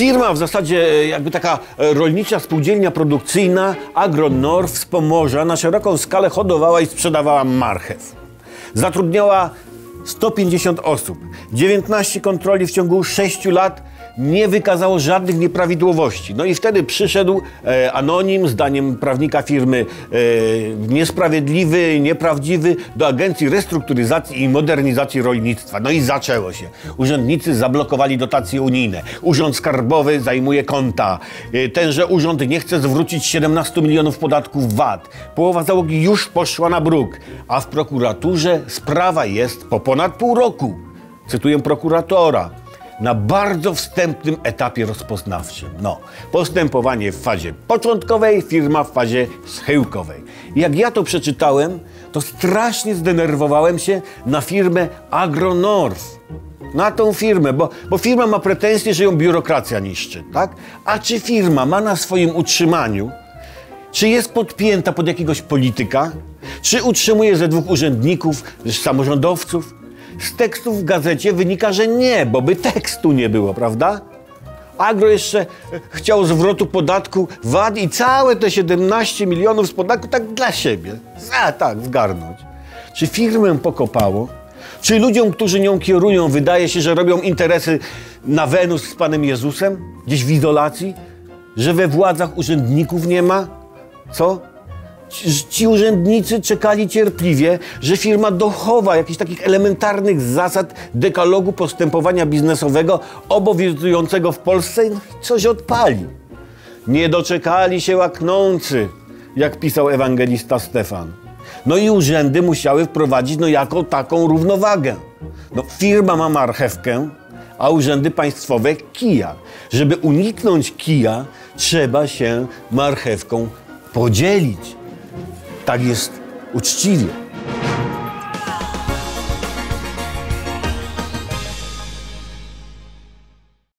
Firma w zasadzie e, jakby taka e, rolnicza spółdzielnia produkcyjna AgroNorth z Pomorza na szeroką skalę hodowała i sprzedawała marchew. Zatrudniała 150 osób. 19 kontroli w ciągu 6 lat nie wykazało żadnych nieprawidłowości. No i wtedy przyszedł e, anonim, zdaniem prawnika firmy, e, niesprawiedliwy, nieprawdziwy do Agencji Restrukturyzacji i Modernizacji Rolnictwa. No i zaczęło się. Urzędnicy zablokowali dotacje unijne. Urząd Skarbowy zajmuje konta. E, tenże urząd nie chce zwrócić 17 milionów podatków VAT. Połowa załogi już poszła na bruk, a w prokuraturze sprawa jest po ponad pół roku. Cytuję prokuratora na bardzo wstępnym etapie rozpoznawczym. No, postępowanie w fazie początkowej, firma w fazie schyłkowej. Jak ja to przeczytałem, to strasznie zdenerwowałem się na firmę AgroNorth. Na tą firmę, bo, bo firma ma pretensje, że ją biurokracja niszczy, tak? A czy firma ma na swoim utrzymaniu, czy jest podpięta pod jakiegoś polityka, czy utrzymuje ze dwóch urzędników, samorządowców, z tekstów w gazecie wynika, że nie, bo by tekstu nie było, prawda? Agro jeszcze chciał zwrotu podatku VAT i całe te 17 milionów z podatku tak dla siebie. A tak, wgarnąć. Czy firmę pokopało? Czy ludziom, którzy nią kierują, wydaje się, że robią interesy na Wenus z Panem Jezusem? Gdzieś w izolacji? Że we władzach urzędników nie ma? Co? Ci, urzędnicy czekali cierpliwie, że firma dochowa jakichś takich elementarnych zasad dekalogu postępowania biznesowego obowiązującego w Polsce i coś odpali. Nie doczekali się łaknący, jak pisał ewangelista Stefan. No i urzędy musiały wprowadzić no jako taką równowagę. No firma ma marchewkę, a urzędy państwowe kija. Żeby uniknąć kija, trzeba się marchewką podzielić. Tak jest uczciwie.